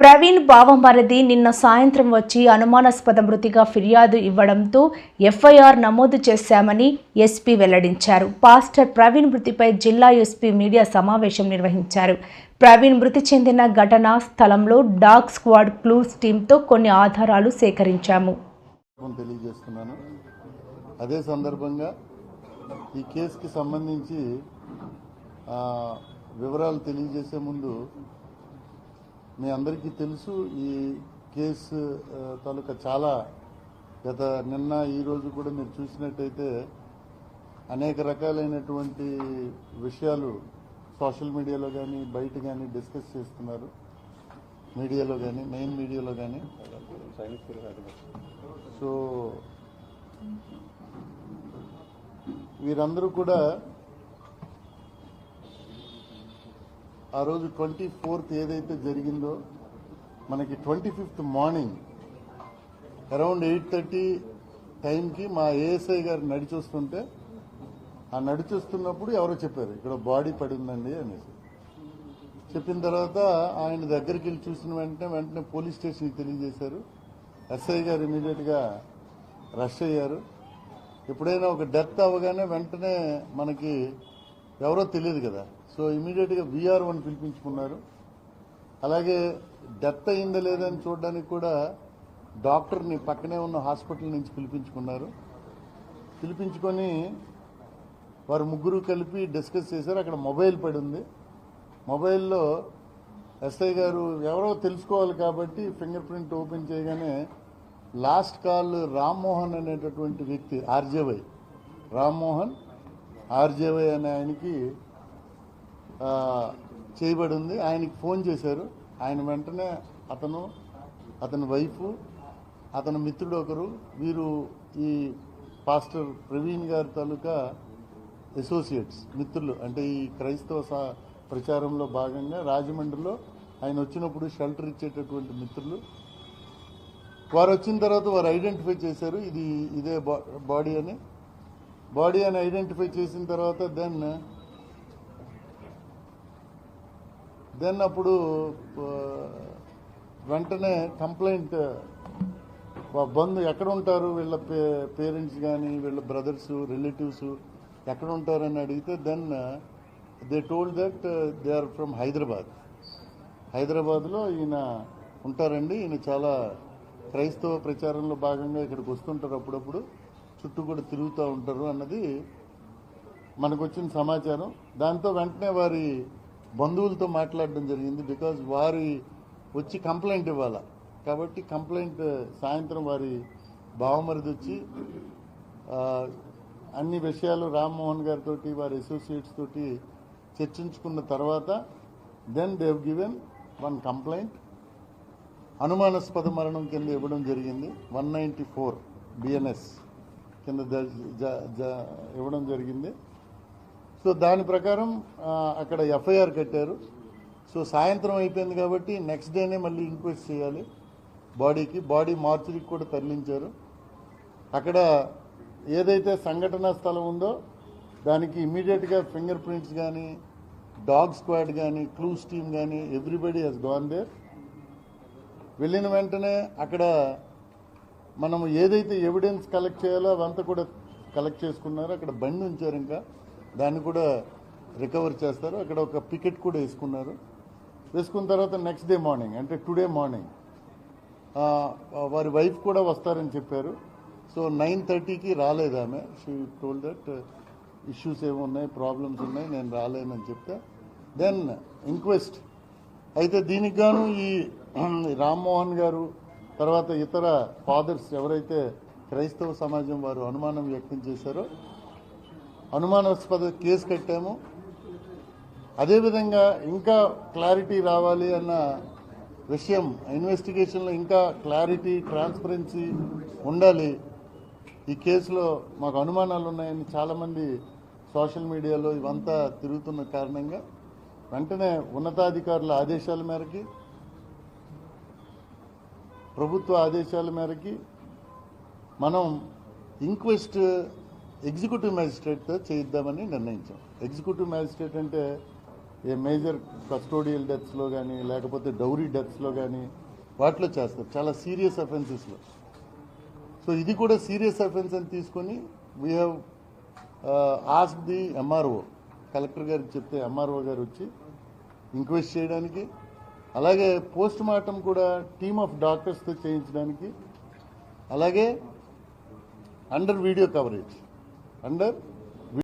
ప్రవీణ్ బావమరది నిన్న సాయంత్రం వచ్చి అనుమానాస్పద మృతిగా ఫిర్యాదు ఇవ్వడంతో ఎఫ్ఐఆర్ నమోదు చేశామని ఎస్పీ వెల్లడించారు. పాస్టర్ ప్రవీణ్ మృతిపై జిల్లా ఎస్పీ మీడియా సమావేశం నిర్వహించారు. ప్రవీణ్ మృతి చెందిన ఘటనా స్థలంలో డాగ్ స్క్వాడ్ క్లూస్ టీంతో కొన్ని ఆధారాలు సేకరించాము. అదే సందర్భంగా ఈ కేసుకి సంబంధించి వివరాలు తెలియజేసే ముందు మీ అందరికీ తెలుసు ఈ కేసు తాలూకా చాలా గత నిన్న ఈరోజు కూడా మీరు చూసినట్టయితే అనేక రకాలైనటువంటి విషయాలు సోషల్ మీడియాలో కానీ బయట కానీ డిస్కస్ చేస్తున్నారు. మీడియాలో కానీ మెయిన్ మీడియాలో కానీ సో వీరందరూ కూడా ఆ రోజు ట్వంటీ ఫోర్త్ ఏదైతే జరిగిందో మనకి twenty fifth morning around eight thirty టైంకి మా ఏఎస్ఐ గారు నడిచొస్తుంటే ఆ నడిచొస్తున్నప్పుడు ఎవరో చెప్పారు ఇక్కడ బాడీ పడి ఉందండి అనేసి. చెప్పిన తర్వాత ఆయన దగ్గరికి వెళ్ళి చూసిన వెంటనే వెంటనే పోలీస్ స్టేషన్కి తెలియజేశారు. ఎస్ఐ గారు ఇమీడియట్గా రష్ అయ్యారు. ఎప్పుడైనా ఒక డెత్ అవ్వగానే వెంటనే మనకి ఎవరో తెలియదు కదా. సో ఇమీడియట్గా విఆర్ వన్ పిలిపించుకున్నారు. అలాగే డెత్ అయిందా లేదని చూడడానికి కూడా డాక్టర్ని పక్కనే ఉన్న హాస్పిటల్ నుంచి పిలిపించుకున్నారు. పిలిపించుకొని వారు ముగ్గురు కలిపి డిస్కస్ చేశారు. అక్కడ మొబైల్ పడి ఉంది. మొబైల్లో ఎస్ఐ గారు ఎవరో తెలుసుకోవాలి కాబట్టి ఫింగర్ ప్రింట్ ఓపెన్ చేయగానే లాస్ట్ కాల్ రామ్మోహన్ అనేటటువంటి వ్యక్తి ఆర్జేవై రామ్మోహన్ ఆర్జేవై అనే ఆయనకి చేయబడి ఉంది ఆయనకి ఫోన్ చేశారు. ఆయన వెంటనే అతను అతని వైఫ్ అతని మిత్రుడు ఒకరు వీరు ఈ పాస్టర్ ప్రవీణ్ గారి తాలూకా అసోసియేట్స్ మిత్రులు. అంటే ఈ క్రైస్తవ ప్రచారంలో భాగంగా రాజమండ్రిలో ఆయన వచ్చినప్పుడు షెల్టర్ ఇచ్చేటటువంటి మిత్రులు. వారు వచ్చిన తర్వాత వారు ఐడెంటిఫై చేశారు ఇది ఇదే బా- బాడీ అని. బాడీ అని ఐడెంటిఫై చేసిన తర్వాత దెన్ దెన్ అప్పుడు వెంటనే కంప్లైంట్ బంధు ఎక్కడ ఉంటారు వీళ్ళ పేరెంట్స్ కానీ వీళ్ళ బ్రదర్స్ రిలేటివ్స్ ఎక్కడ ఉంటారని అడిగితే then they told that they are from Hyderabad. హైదరాబాద్లో ఈయన ఉంటారండి. ఈయన చాలా క్రైస్తవ ప్రచారంలో భాగంగా ఇక్కడికి వస్తుంటారు అప్పుడప్పుడు. చుట్టూ కూడా తిరుగుతూ ఉంటారు అన్నది మనకు వచ్చిన సమాచారం. దాంతో వెంటనే వారి బంధువులతో మాట్లాడడం జరిగింది. బికాజ్ వారి వచ్చి కంప్లైంట్ ఇవ్వాల. కాబట్టి కంప్లైంట్ సాయంత్రం వారి బావమరిది వచ్చి అన్ని విషయాలు రామ్మోహన్ గారితో వారి అసోసియేట్స్ తోటి చర్చించుకున్న తర్వాత then they've given one complaint అనుమానాస్పద మరణం కింద ఇవ్వడం జరిగింది. వన్ నైంటీ ఫోర్ బిఎన్ఎస్ కింద ఇవ్వడం జరిగింది. సో దాని ప్రకారం అక్కడ ఎఫ్ఐఆర్ కట్టారు. సో సాయంత్రం అయిపోయింది కాబట్టి నెక్స్ట్ డేనే మళ్ళీ ఇంక్వెస్ట్ చేయాలి. బాడీకి బాడీ మార్చురీకి కూడా తరలించారు. అక్కడ ఏదైతే సంఘటనా స్థలం ఉందో దానికి ఇమీడియట్గా ఫింగర్ ప్రింట్స్ కానీ డాగ్ స్క్వాడ్ కానీ క్లూస్ టీమ్ కానీ ఎవ్రీబడి హెస్ గాన్ దేర్. వెళ్ళిన వెంటనే అక్కడ మనం ఏదైతే ఎవిడెన్స్ కలెక్ట్ చేయాలో అవంతా కూడా కలెక్ట్ చేసుకున్నారు. అక్కడ బండి ఉంచారు ఇంకా. దాన్ని కూడా రికవర్ చేస్తారు. అక్కడ ఒక పికెట్ కూడా వేసుకున్నారు. వేసుకున్న తర్వాత నెక్స్ట్ డే మార్నింగ్ అంటే టుడే మార్నింగ్ వారి వైఫ్ కూడా వస్తారని చెప్పారు. సో నైన్ థర్టీకి రాలేదు ఆమె. షీ టోల్ దట్ ఇష్యూస్ ఏమున్నాయి ప్రాబ్లమ్స్ ఉన్నాయి నేను రాలేనని చెప్తే. దెన్ ఇంక్వెస్ట్ అయితే దీనికి గాను ఈ రామ్మోహన్ గారు తర్వాత ఇతర ఫాదర్స్ ఎవరైతే క్రైస్తవ సమాజం వారు అనుమానం వ్యక్తం చేశారో అనుమానాస్పద కేసు కట్టాము. అదేవిధంగా ఇంకా క్లారిటీ రావాలి అన్న విషయం ఇన్వెస్టిగేషన్లో ఇంకా క్లారిటీ ట్రాన్స్పరెన్సీ ఉండాలి. ఈ కేసులో మాకు అనుమానాలు ఉన్నాయని చాలామంది సోషల్ మీడియాలో ఇవంతా తిరుగుతున్న కారణంగా వెంటనే ఉన్నతాధికారుల ఆదేశాల మేరకి ప్రభుత్వ ఆదేశాల మేరకి మనం ఇంక్వెస్ట్ ఎగ్జిక్యూటివ్ మ్యాజిస్ట్రేట్తో చేయిద్దామని నిర్ణయించాం. ఎగ్జిక్యూటివ్ మ్యాజిస్ట్రేట్ అంటే ఏ మేజర్ కస్టోడియల్ డెత్స్లో కానీ లేకపోతే డౌరీ డెత్స్లో కానీ వాటిలో చేస్తారు. చాలా సీరియస్ అఫెన్సెస్లో. సో ఇది కూడా సీరియస్ అఫెన్స్ అని తీసుకొని we have ask the MRO collector గారికి చెప్తే ఎంఆర్ఓ గారు వచ్చి ఇంక్వెస్ట్ చేయడానికి అలాగే పోస్ట్ మార్టం కూడా టీమ్ ఆఫ్ డాక్టర్స్తో చేయించడానికి అలాగే అండర్ వీడియో కవరేజ్ అండర్